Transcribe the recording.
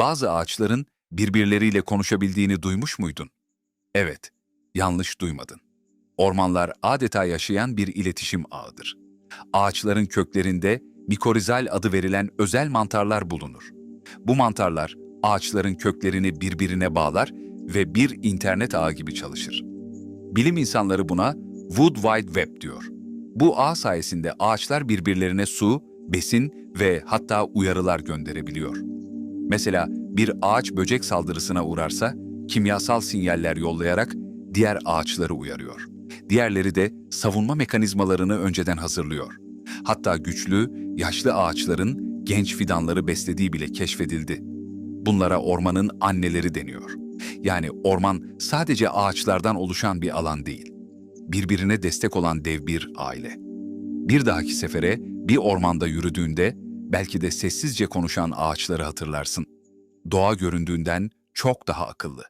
Bazı ağaçların birbirleriyle konuşabildiğini duymuş muydun? Evet, yanlış duymadın. Ormanlar adeta yaşayan bir iletişim ağıdır. Ağaçların köklerinde mikorizal adı verilen özel mantarlar bulunur. Bu mantarlar ağaçların köklerini birbirine bağlar ve bir internet ağı gibi çalışır. Bilim insanları buna Wood Wide Web diyor. Bu ağ sayesinde ağaçlar birbirlerine su, besin ve hatta uyarılar gönderebiliyor. Mesela bir ağaç böcek saldırısına uğrarsa kimyasal sinyaller yollayarak diğer ağaçları uyarıyor. Diğerleri de savunma mekanizmalarını önceden hazırlıyor. Hatta güçlü, yaşlı ağaçların genç fidanları beslediği bile keşfedildi. Bunlara ormanın anneleri deniyor. Yani orman sadece ağaçlardan oluşan bir alan değil. Birbirine destek olan dev bir aile. Bir dahaki sefere bir ormanda yürüdüğünde belki de sessizce konuşan ağaçları hatırlarsın. Doğa göründüğünden çok daha akıllı.